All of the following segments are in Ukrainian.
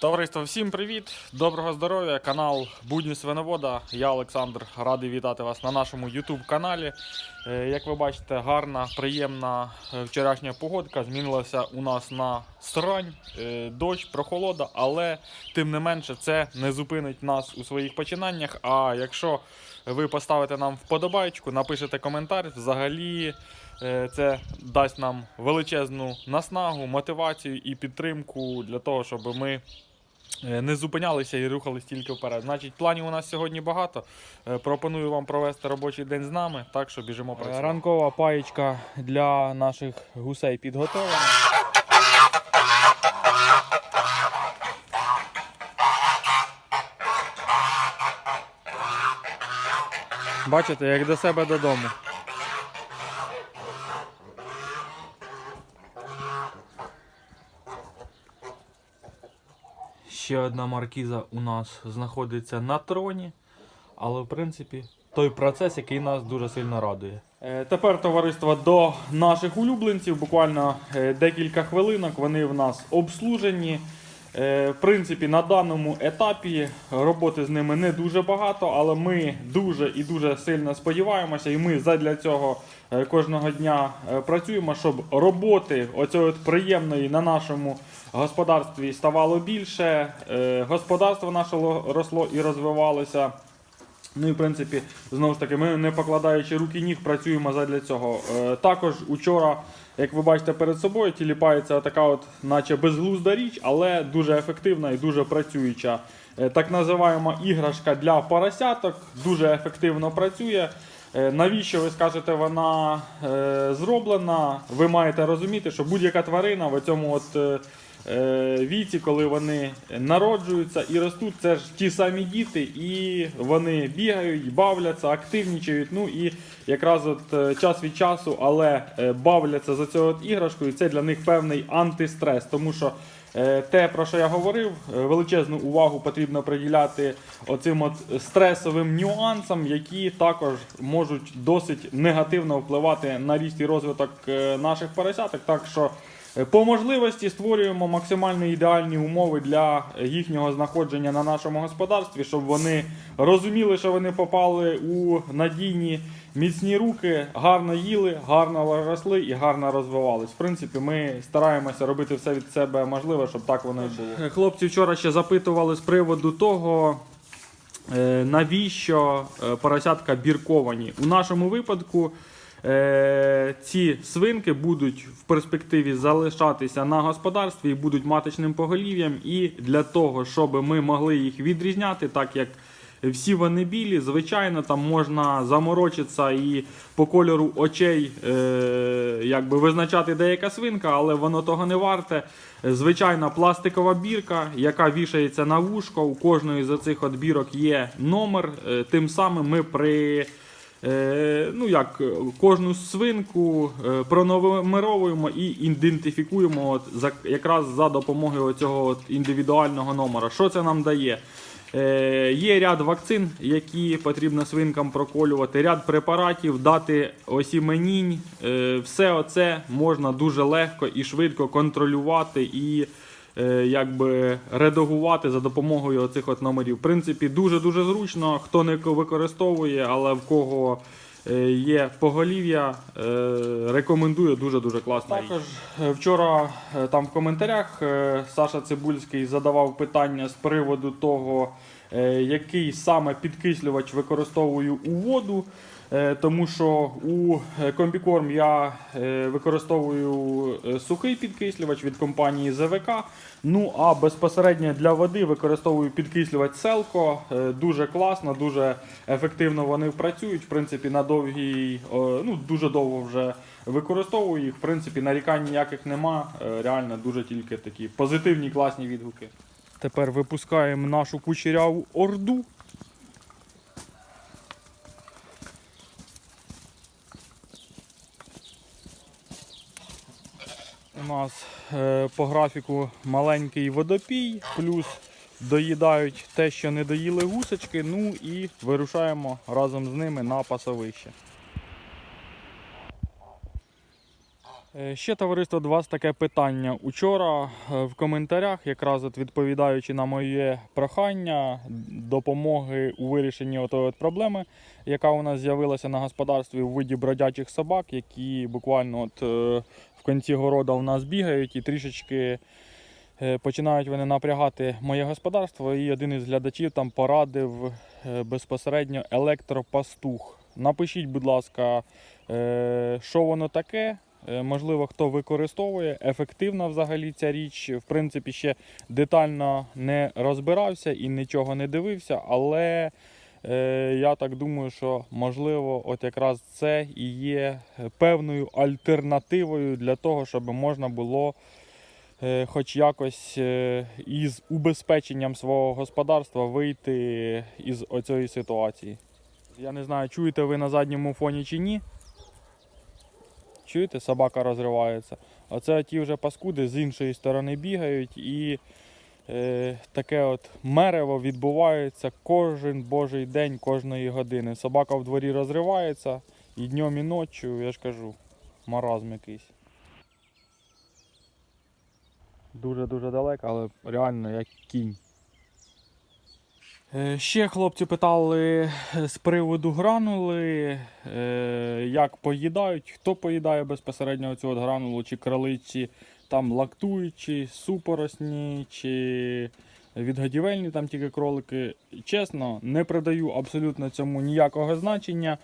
Товариство, всім привіт! Доброго здоров'я! Канал Будні Свиновода. Я Олександр, радий вітати вас на нашому YouTube каналі. Е, Як ви бачите, гарна, приємна е, вчорашня погодка. Змінилася у нас на срань, е, дощ, прохолода, але тим не менше це не зупинить нас у своїх починаннях. А якщо ви поставите нам вподобайку, напишете коментар, взагалі це дасть нам величезну наснагу, мотивацію і підтримку для того, щоб ми не зупинялися і рухались тільки вперед. Значить, планів у нас сьогодні багато. Е, Пропоную вам провести робочий день з нами, так що біжимо працювати. Ранкова паєчка для наших гусей підготовлена. Бачите, як до себе додому. Ще одна маркіза у нас знаходиться на троні, але в принципі той процес, який нас дуже сильно радує. Е, Тепер товариство до наших улюбленців. Буквально е, декілька хвилинок. Вони в нас обслужені. Е, В принципі, на даному етапі роботи з ними не дуже багато, але ми дуже і дуже сильно сподіваємося, і ми задля цього е, кожного дня е, працюємо, щоб роботи оцього приємної на нашому господарстві ставало більше. Господарство наше росло і розвивалося. Ну і в принципі, знову ж таки, ми не покладаючи руки ніг, працюємо задля цього. Також учора, як ви бачите перед собою, тіліпається така от, наче безглузда річ, але дуже ефективна і дуже працююча. Е, так називаємо іграшка для поросяток, дуже ефективно працює. Е, Навіщо ви скажете, вона е, зроблена? Ви маєте розуміти, що будь-яка тварина в цьому от віці, коли вони народжуються і ростуть, це ж ті самі діти, і вони бігають, бавляться, активнічають. Ну і якраз от е, час від часу, але е, бавляться за цього іграшкою. Це для них певний антистрес, тому що. Е, Те, про що я говорив, е, величезну увагу потрібно приділяти оцим от стресовим нюансам, які також можуть досить негативно впливати на ріст і розвиток е, наших поросяток. Так що е, по можливості створюємо максимально ідеальні умови для їхнього знаходження на нашому господарстві, щоб вони розуміли, що вони попали у надійні міцні руки, гарно їли, гарно росли і гарно розвивались. В принципі, ми стараємося робити все від себе можливе, щоб так воно і було. Хлопці вчора ще запитували з приводу того. Е, навіщо е, поросятка бірковані? У нашому випадку е, ці свинки будуть в перспективі залишатися на господарстві і будуть маточним поголів'ям. І для того, щоб ми могли їх відрізняти, так як всі вони білі, звичайно, там можна заморочитися і по кольору очей е, якби визначати деяка свинка, але воно того не варте. Звичайна пластикова бірка, яка вішається на вушко. У кожної з цих от бірок є номер. Е, Тим самим ми при е, ну як, е, кожну свинку е, пронумеровуємо і ідентифікуємо от, за, якраз за допомогою цього от індивідуального номера. Що це нам дає? Е, є ряд вакцин, які потрібно свинкам проколювати, ряд препаратів, дати осіменінь. Е, все оце можна дуже легко і швидко контролювати і е, якби редагувати за допомогою оцих от номерів. В принципі, дуже-дуже зручно, хто не використовує, але в кого е, є поголів'я, е, рекомендую дуже-дуже класно. Також е, вчора е, там в коментарях е, Саша Цибульський задавав питання з приводу того, е, який саме підкислювач використовую у воду. Е, Тому що у е, комбікорм я е, використовую сухий підкислювач від компанії ЗВК. Ну а безпосередньо для води використовую підкислювач Селко. Дуже класно, дуже ефективно вони працюють. В принципі, на довгій, ну дуже довго вже використовую їх. В принципі, нарікань ніяких нема. Реально дуже тільки такі позитивні, класні відгуки. Тепер випускаємо нашу кучеряву орду. У нас е, по графіку маленький водопій, плюс доїдають те, що не доїли гусочки. Ну і вирушаємо разом з ними на пасовище. Ще товариство до вас таке питання. Учора е, в коментарях, якраз от відповідаючи на моє прохання допомоги у вирішенні отої от проблеми, яка у нас з'явилася на господарстві у виді бродячих собак, які буквально от е, в кінці города у нас бігають і трішечки е, починають вони напрягати моє господарство. І один із глядачів там порадив е, безпосередньо електропастух. Напишіть, будь ласка, е, що воно таке. Е, Можливо, хто використовує ефективна взагалі ця річ. В принципі, ще детально не розбирався і нічого не дивився, але е, я так думаю, що можливо, от якраз це і є певною альтернативою для того, щоб можна було е, хоч якось е, із убезпеченням свого господарства вийти із оцієї ситуації. Я не знаю, чуєте ви на задньому фоні чи ні. Чуєте, собака розривається. Оце ті вже паскуди з іншої сторони бігають і е, таке от мерево відбувається кожен божий день, кожної години. Собака в дворі розривається і днем, і ночі, я ж кажу, маразм якийсь. Дуже-дуже далеко, але реально як кінь. Е, Ще хлопці питали е, з приводу гранули, е, як поїдають, хто поїдає безпосередньо цю гранулу, чи кролиці там лактуючі, супоросні, чи відгодівельні там тільки кролики. Чесно, не придаю абсолютно цьому ніякого значення.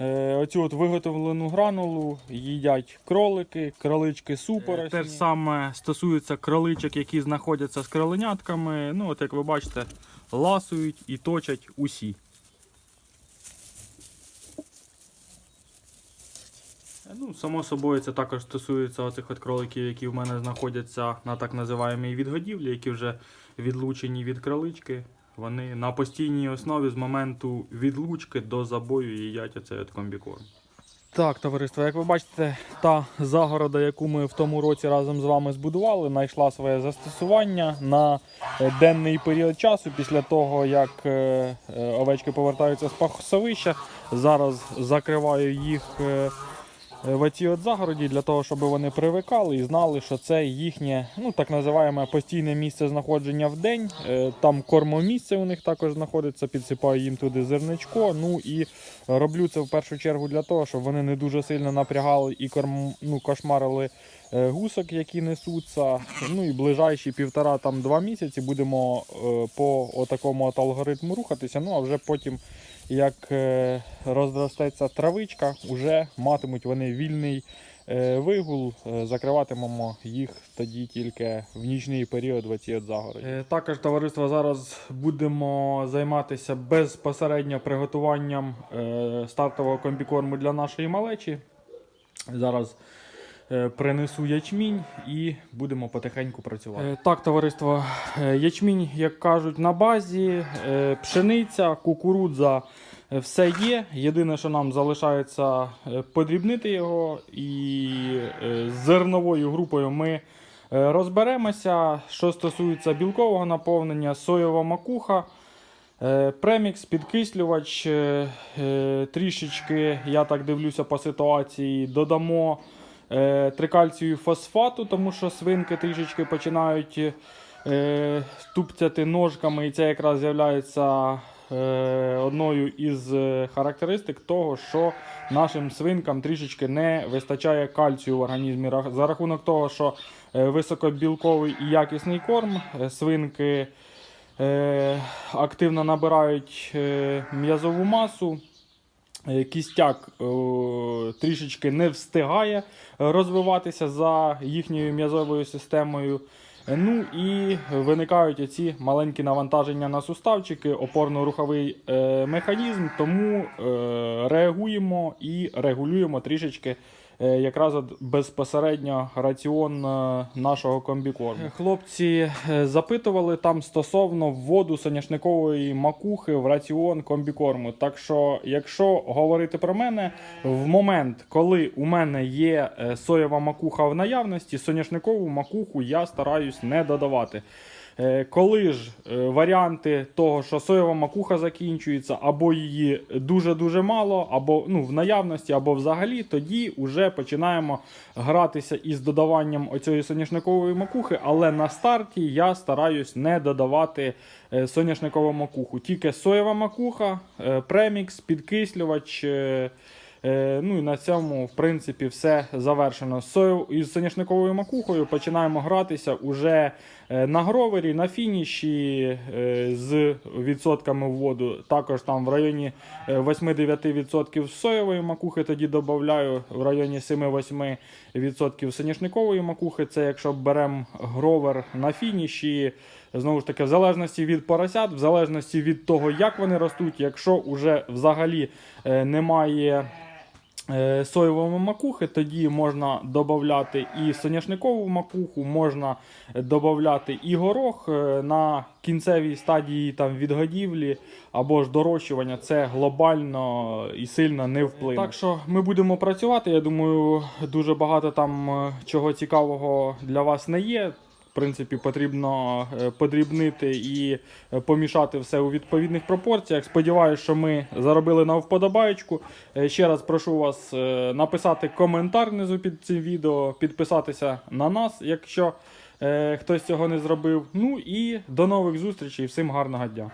Е, Оцю от виготовлену гранулу їдять кролики, кролички супоросні. Те ж саме стосується кроличок, які знаходяться з кроленятками. Ну, от як ви бачите, ласують і точать усі. Ну, само собою, це також стосується оцих от кроликів, які в мене знаходяться на так називаємій відгодівлі, які вже відлучені від кролички. Вони на постійній основі з моменту відлучки до забою їдять оцей от комбікорм. Так, товариство, як ви бачите, та загорода, яку ми в тому році разом з вами збудували, знайшла своє застосування на е, денний період часу після того, як е, е, овечки повертаються з пасовища. Зараз закриваю їх в цій от загороді для того, щоб вони привикали і знали, що це їхнє, ну так називаємо постійне місце знаходження в день. Е, Там кормомісце у них також знаходиться, підсипаю їм туди зерничко. Ну і роблю це в першу чергу для того, щоб вони не дуже сильно напрягали і корм, ну, кошмарили е, гусок, які несуться. Ну і ближайші півтора-два місяці будемо е, по отакому от алгоритму рухатися. Ну а вже потім, як е, розростеться травичка, вже матимуть вони вільний е, вигул. Е, Закриватимемо їх тоді тільки в нічний період в оцій от загороді. Е, Також товариство зараз будемо займатися безпосередньо приготуванням е, стартового комбікорму для нашої малечі. Зараз е, принесу ячмінь і будемо потихеньку працювати. Так, товариство, е, ячмінь, як кажуть, на базі, е, пшениця, кукурудза. е, Все є. Єдине, що нам залишається е, подрібнити його, і е, з зерновою групою ми е, розберемося. Що стосується білкового наповнення, соєва макуха. Е, Премікс, підкислювач, е, е, трішечки, я так дивлюся по ситуації, додамо е, трикальцію фосфату, тому що свинки трішечки починають е, тупцяти ножками, і це якраз з'являється е, одною із е, характеристик того, що нашим свинкам трішечки не вистачає кальцію в організмі. За рахунок того, що е, високобілковий і якісний корм, е, свинки е, активно набирають е, м'язову масу. Е, Кістяк е, трішечки не встигає розвиватися за їхньою м'язовою системою. Е, Ну і виникають оці маленькі навантаження на суставчики, опорно-руховий е, механізм, тому е, реагуємо і регулюємо трішечки е, якраз от безпосередньо раціон е, нашого комбікорму. Хлопці е, запитували там стосовно вводу соняшникової макухи в раціон комбікорму. Так що, якщо говорити про мене, в момент, коли у мене є е, соєва макуха в наявності, соняшникову макуху я стараюсь не додавати. Е, Коли ж е, варіанти того, що соєва макуха закінчується, або її дуже-дуже мало, або ну, в наявності, або взагалі, тоді вже починаємо гратися із додаванням оцієї соняшникової макухи, але на старті я стараюсь не додавати е, соняшникову макуху. Тільки соєва макуха, премікс, підкислювач. Е, ну і на цьому, в принципі, все завершено. Сою- із соняшниковою макухою починаємо гратися уже е, на гровері, на фініші е, з відсотками вводу. Також там в районі е, 8-9% соєвої макухи тоді додаю, в районі 7-8% соняшникової макухи. Це якщо беремо гровер на фініші. Знову ж таки, в залежності від поросят, в залежності від того, як вони ростуть, якщо вже взагалі немає соєвої макухи, тоді можна додати і соняшникову макуху, можна додати і горох е, на кінцевій стадії там, відгодівлі або ж дорощування. Це глобально і сильно не вплине. Так що ми будемо працювати. Я думаю, дуже багато там е, чого цікавого для вас не є. В принципі, потрібно е, подрібнити і е, помішати все у відповідних пропорціях. Сподіваюсь, що ми заробили на вподобаєчку. Е, Ще раз прошу вас написати коментар внизу під цим відео, підписатися на нас, якщо хтось цього не зробив. Ну і до нових зустрічей. Всім гарного дня.